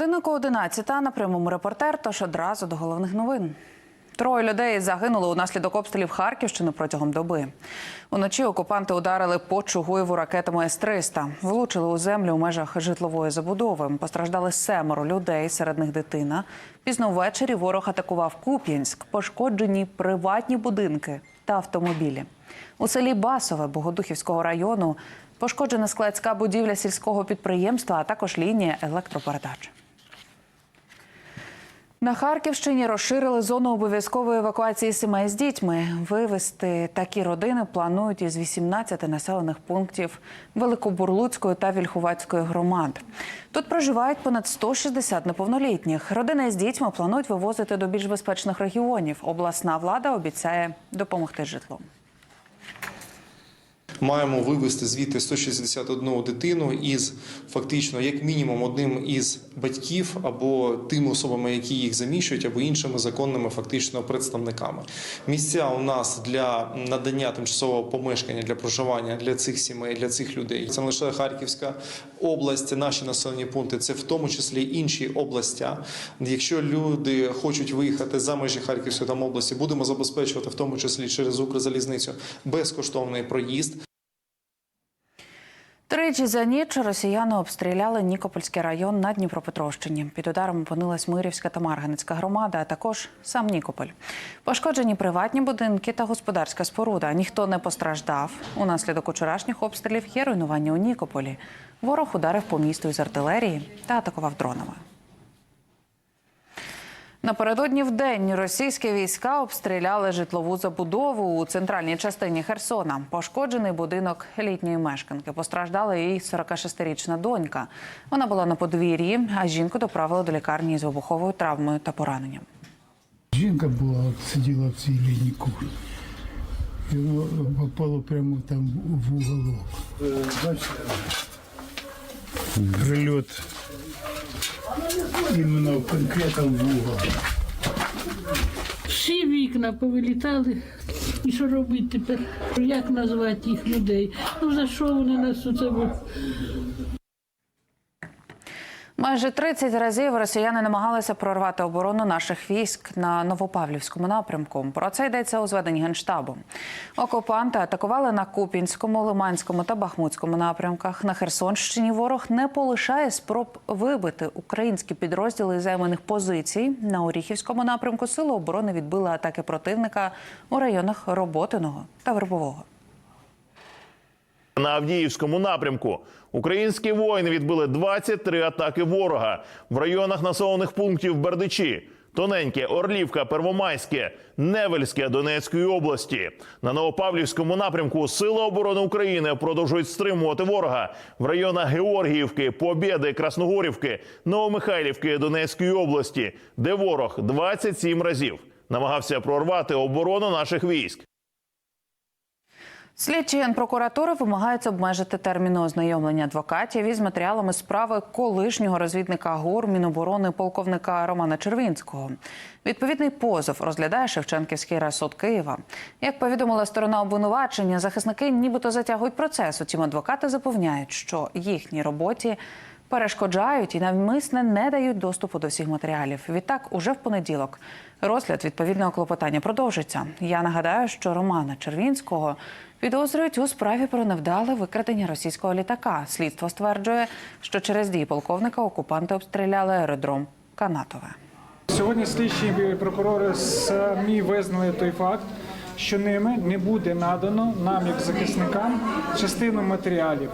Годиннику 11 на прямому репортер, тож одразу до головних новин. Троє людей загинули унаслідок обстрілів Харківщини протягом доби. Уночі окупанти ударили по Чугуєву ракетами С-300. Влучили у землю у межах житлової забудови. Постраждали семеро людей, серед них дитина. Пізно ввечері ворог атакував Куп'янськ. Пошкоджені приватні будинки та автомобілі. У селі Басове Богодухівського району пошкоджена складська будівля сільського підприємства, а також лінія електропередач. На Харківщині розширили зону обов'язкової евакуації сімей з дітьми. Вивезти такі родини планують із 18 населених пунктів Великобурлуцької та Вільхувацької громад. Тут проживають понад 160 неповнолітніх. Родини з дітьми планують вивозити до більш безпечних регіонів. Обласна влада обіцяє допомогти житлом. Маємо вивезти звідти 161 дитину із фактично як мінімум одним із батьків або тими особами, які їх заміщують, або іншими законними фактично представниками. Місця у нас для надання тимчасового помешкання для проживання для цих сімей, для цих людей. Це не лише Харківська область, наші населені пункти, це в тому числі інші області. Якщо люди хочуть виїхати за межі Харківської там області, будемо забезпечувати в тому числі через Укрзалізницю безкоштовний проїзд. Тричі за ніч росіяни обстріляли Нікопольський район на Дніпропетровщині. Під ударом опинилась Мирівська та Марганецька громада, а також сам Нікополь. Пошкоджені приватні будинки та господарська споруда. Ніхто не постраждав. Унаслідок учорашніх обстрілів є руйнування у Нікополі. Ворог ударив по місту із артилерії та атакував дронами. Напередодні в день російські війська обстріляли житлову забудову у центральній частині Херсона. Пошкоджений будинок літньої мешканки. Постраждала її 46-річна донька. Вона була на подвір'ї, а жінку доправили до лікарні з вибуховою травмою та пораненням. Жінка була, сиділа в цій літній кухні. І воно попало прямо там в уголок. Е, Бачите, прильот іменно конкретно в угол. Всі вікна повилітали. І що робити тепер? Як назвати їх людей? Ну за що вони нас у це? Майже 30 разів росіяни намагалися прорвати оборону наших військ на Новопавлівському напрямку. Про це йдеться у зведенні генштабу. Окупанти атакували на Купінському, Лиманському та Бахмутському напрямках. На Херсонщині ворог не полишає спроб вибити українські підрозділи займаних позицій. На Оріхівському напрямку сили оборони відбили атаки противника у районах Роботиного та Вербового. На Авдіївському напрямку українські воїни відбили 23 атаки ворога в районах населених пунктів Бердичі, Тоненьке, Орлівка, Первомайське, Невельське Донецької області. На Новопавлівському напрямку Сили оборони України продовжують стримувати ворога в районах Георгіївки, Побєди, Красногорівки, Новомихайлівки Донецької області, де ворог 27 разів намагався прорвати оборону наших військ. Слідчі генпрокуратури вимагають обмежити терміни ознайомлення адвокатів із матеріалами справи колишнього розвідника ГУР Міноборони полковника Романа Червінського. Відповідний позов розглядає Шевченківський райсуд Києва. Як повідомила сторона обвинувачення, захисники нібито затягують процес. Утім, адвокати запевняють, що їхній роботі перешкоджають і навмисне не дають доступу до всіх матеріалів. Відтак, уже в понеділок розгляд відповідного клопотання продовжиться. Я нагадаю, що Романа Червінського підозрюють у справі про невдале викрадення російського літака. Слідство стверджує, що через дії полковника окупанти обстріляли аеродром Канатове. Сьогодні слідчі прокурори самі визнали той факт, що ними не буде надано нам, як захисникам, частину матеріалів.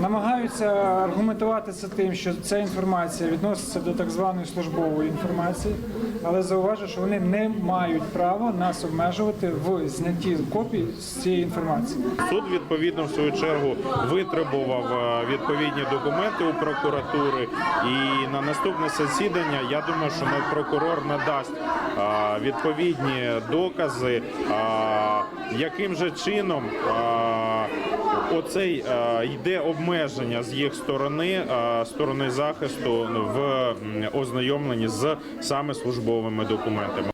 Намагаються аргументувати це тим, що ця інформація відноситься до так званої службової інформації, але зауважу, що вони не мають права нас обмежувати в знятті копій з цієї інформації. Суд відповідно в свою чергу витребував е, відповідні документи у прокуратури. І на наступне засідання я думаю, що прокурор надасть е, відповідні докази, е, яким же чином оцей йде обмеження з їх сторони, сторони захисту в ознайомленні з саме службовими документами.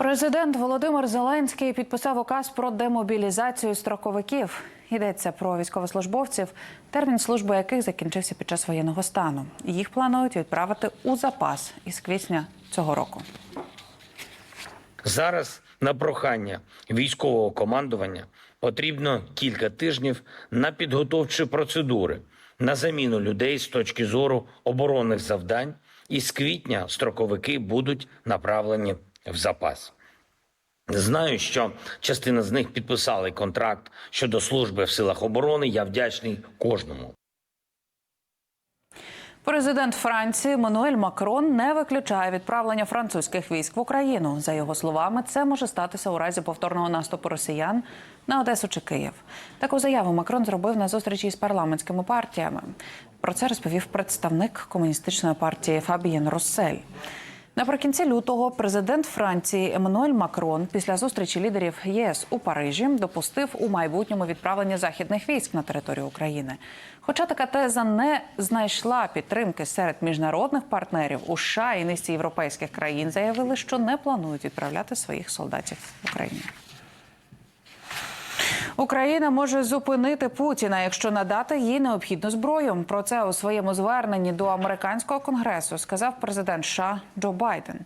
Президент Володимир Зеленський підписав указ про демобілізацію строковиків. Йдеться про військовослужбовців, термін служби яких закінчився під час воєнного стану. Їх планують відправити у запас із квітня цього року. Зараз на прохання військового командування потрібно кілька тижнів на підготовчі процедури на заміну людей з точки зору оборонних завдань, і з квітня строковики будуть направлені в запас. Знаю, що частина з них підписали контракт щодо служби в силах оборони. Я вдячний кожному. Президент Франції Мануель Макрон не виключає відправлення французьких військ в Україну. За його словами, це може статися у разі повторного наступу росіян на Одесу чи Київ. Таку заяву Макрон зробив на зустрічі з парламентськими партіями. Про це розповів представник комуністичної партії Фабієн Россель. Наприкінці лютого президент Франції Еммануель Макрон після зустрічі лідерів ЄС у Парижі допустив у майбутньому відправлення західних військ на територію України. Хоча така теза не знайшла підтримки серед міжнародних партнерів, у США і низці європейських країн заявили, що не планують відправляти своїх солдатів в Україну. Україна може зупинити Путіна, якщо надати їй необхідну зброю. Про це у своєму зверненні до американського конгресу сказав президент США Джо Байден.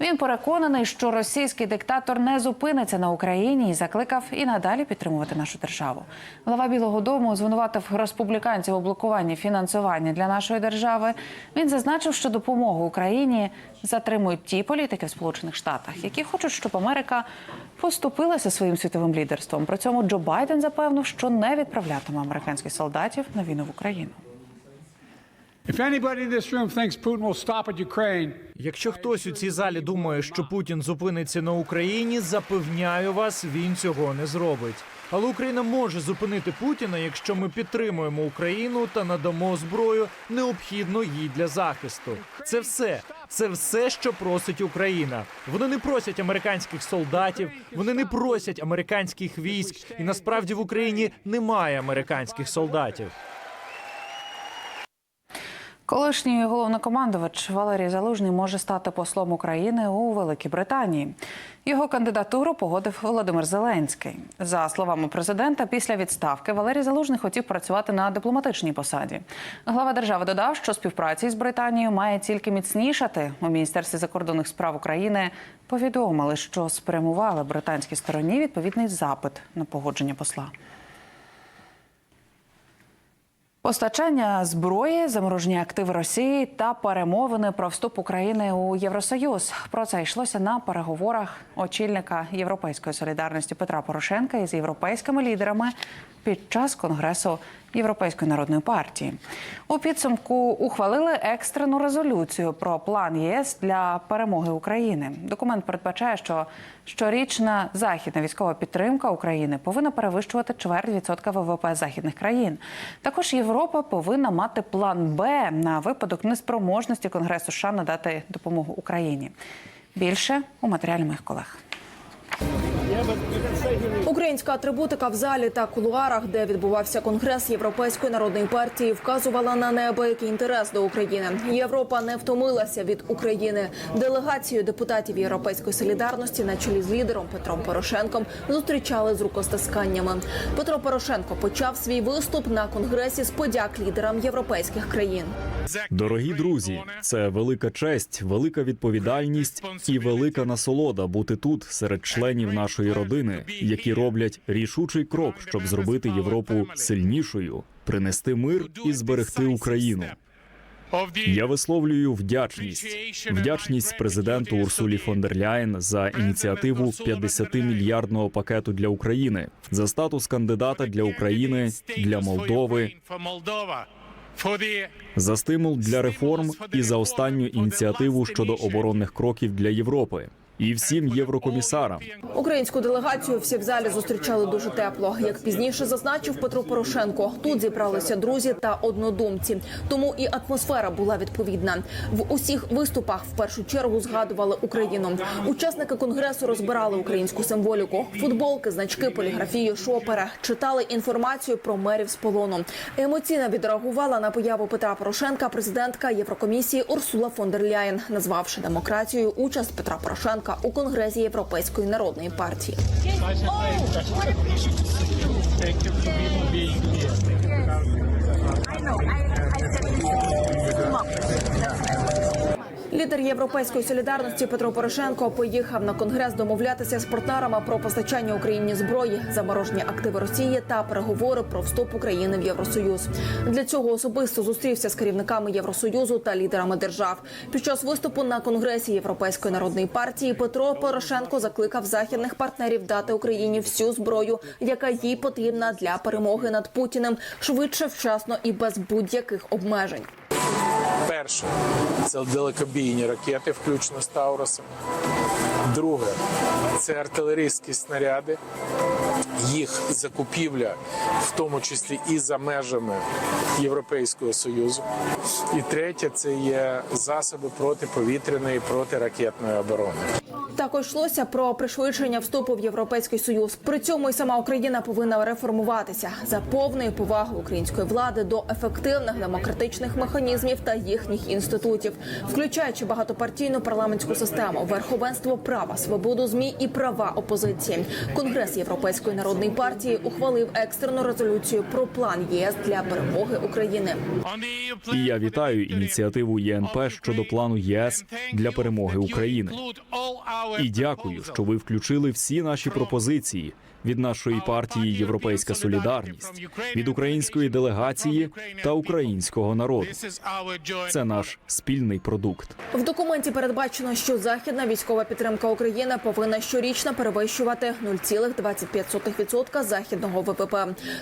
Він переконаний, що російський диктатор не зупиниться на Україні і закликав і надалі підтримувати нашу державу. Глава Білого Дому звинуватив республіканців у блокуванні фінансування для нашої держави. Він зазначив, що допомогу Україні затримують ті політики в Сполучених Штатах, які хочуть, щоб Америка поступилася своїм світовим лідерством. При цьому Джо Байден запевнив, що не відправлятиме американських солдатів на війну в Україну. Якщо хтось у цій залі думає, що Путін зупиниться на Україні, запевняю вас, він цього не зробить. Але Україна може зупинити Путіна, якщо ми підтримуємо Україну та надамо зброю, необхідну їй для захисту. Це все. Це все, що просить Україна. Вони не просять американських солдатів, вони не просять американських військ, і насправді в Україні немає американських солдатів. Колишній головнокомандувач Валерій Залужний може стати послом України у Великій Британії. Його кандидатуру погодив Володимир Зеленський. За словами президента, після відставки Валерій Залужний хотів працювати на дипломатичній посаді. Глава держави додав, що співпраця з Британією має тільки міцнішати. У міністерстві закордонних справ України повідомили, що спрямували британській стороні відповідний запит на погодження посла. Постачання зброї, заморожені активи Росії та перемовини про вступ України у Євросоюз. Про це йшлося на переговорах очільника Європейської солідарності Петра Порошенка із європейськими лідерами під час конгресу Європейської народної партії. У підсумку ухвалили екстрену резолюцію про план ЄС для перемоги України. Документ передбачає, що щорічна західна військова підтримка України повинна перевищувати чверть відсотка ВВП західних країн. Також Європа повинна мати план Б на випадок неспроможності Конгресу США надати допомогу Україні. Більше у матеріалі моїх колег. Українська атрибутика в залі та кулуарах, де відбувався конгрес Європейської народної партії, вказувала на неабиякий інтерес до України. Європа не втомилася від України. Делегацію депутатів Європейської солідарності на чолі з лідером Петром Порошенком зустрічали з рукостисканнями. Петро Порошенко почав свій виступ на конгресі з подяк лідерам європейських країн. Дорогі друзі, це велика честь, велика відповідальність і велика насолода бути тут серед членів нашої родини, які роблять рішучий крок, щоб зробити Європу сильнішою, принести мир і зберегти Україну. Я висловлюю вдячність, вдячність президенту Урсулі фон дер Ляєн за ініціативу 50-мільярдного пакету для України, за статус кандидата для України, для Молдови, за стимул для реформ і за останню ініціативу щодо оборонних кроків для Європи. І всім єврокомісарам Українську делегацію всі в залі зустрічали дуже тепло. Як пізніше зазначив Петро Порошенко, тут зібралися друзі та однодумці. Тому і атмосфера була відповідна. В усіх виступах в першу чергу згадували Україну. Учасники конгресу розбирали українську символіку, футболки, значки, поліграфію, шопери, читали інформацію про мерів з полону. Емоційно відреагувала на появу Петра Порошенка президентка Єврокомісії Урсула фон дер Ляєн, назвавши демократією участь Петра Порошенка у конгресі Європейської народної партії. Лідер європейської солідарності Петро Порошенко поїхав на конгрес домовлятися з партнерами про постачання Україні зброї, заморожені активи Росії та переговори про вступ України в Євросоюз. Для цього особисто зустрівся з керівниками Євросоюзу та лідерами держав. Під час виступу на конгресі Європейської народної партії Петро Порошенко закликав західних партнерів дати Україні всю зброю, яка їй потрібна для перемоги над Путіним швидше, вчасно і без будь-яких обмежень. Перше це далекобійні ракети, включно з Тауросом. Друге це артилерійські снаряди, їх закупівля, в тому числі і за межами Європейського Союзу. І третє це є засоби протиповітряної протиракетної оборони. Також йшлося про пришвидшення вступу в європейський союз. При цьому і сама Україна повинна реформуватися за повною повагою української влади до ефективних демократичних механізмів та їхніх інститутів, включаючи багатопартійну парламентську систему, верховенство права, свободу змі і права опозиції. Конгрес Європейської народної партії ухвалив екстрену резолюцію про план ЄС для перемоги України. І я вітаю ініціативу ЄНП щодо плану ЄС для перемоги України. І дякую, що ви включили всі наші пропозиції від нашої партії Європейська Солідарність, від української делегації та українського народу. Це наш спільний продукт. В документі передбачено, що західна військова підтримка України повинна щорічно перевищувати 0,25% західного ВВП.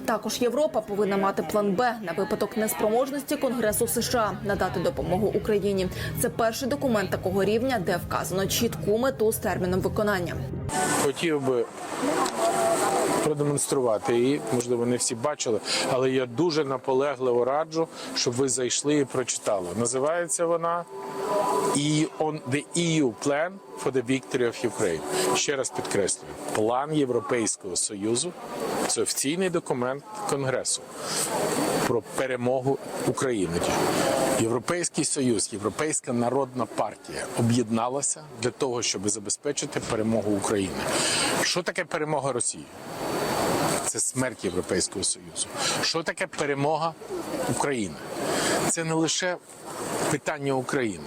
Також Європа повинна мати план Б на випадок неспроможності Конгресу США надати допомогу Україні. Це перший документ такого рівня, де вказано чітку мету з терміном виконання. Хотів би продемонструвати її. Можливо, не всі бачили, але я дуже наполегливо раджу, щоб ви зайшли і прочитали. Називається вона «EU on the EU Plan for the Victory of Ukraine. Ще раз підкреслюю, план Європейського союзу це офіційний документ Конгресу про перемогу України. Європейський союз, Європейська народна партія об'єдналася для того, щоб забезпечити перемогу України. Що таке перемога Росії? Це смерть Європейського Союзу. Що таке перемога України? Це не лише питання України,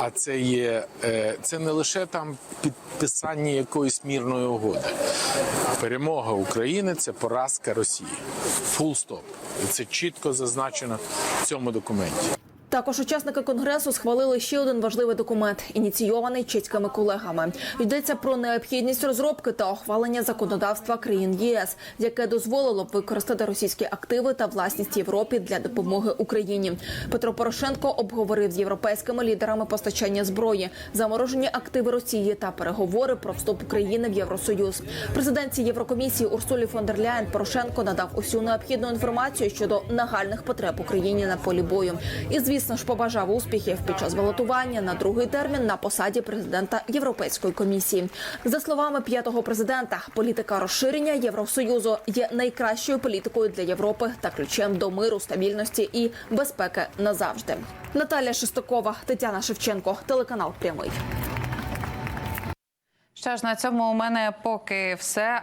а це є е, це не лише там підписання якоїсь мірної угоди. Перемога України це поразка Росії. Фул стоп. І це чітко зазначено в цьому документі. Також учасники конгресу схвалили ще один важливий документ, ініційований чеськими колегами. Йдеться про необхідність розробки та ухвалення законодавства країн ЄС, яке дозволило б використати російські активи та власність Європі для допомоги Україні. Петро Порошенко обговорив з європейськими лідерами постачання зброї, заморожені активи Росії та переговори про вступ України в Євросоюз. Президенції Єврокомісії Урсулі фон дер Ляєн Порошенко надав усю необхідну інформацію щодо нагальних потреб Україні на полі бою. І звісно ж побажав успіхів під час балотування на другий термін на посаді президента Європейської комісії. За словами п'ятого президента, політика розширення Євросоюзу є найкращою політикою для Європи та ключем до миру, стабільності і безпеки назавжди. Наталя Шестакова, Тетяна Шевченко, телеканал Прямий. Що ж на цьому у мене поки все.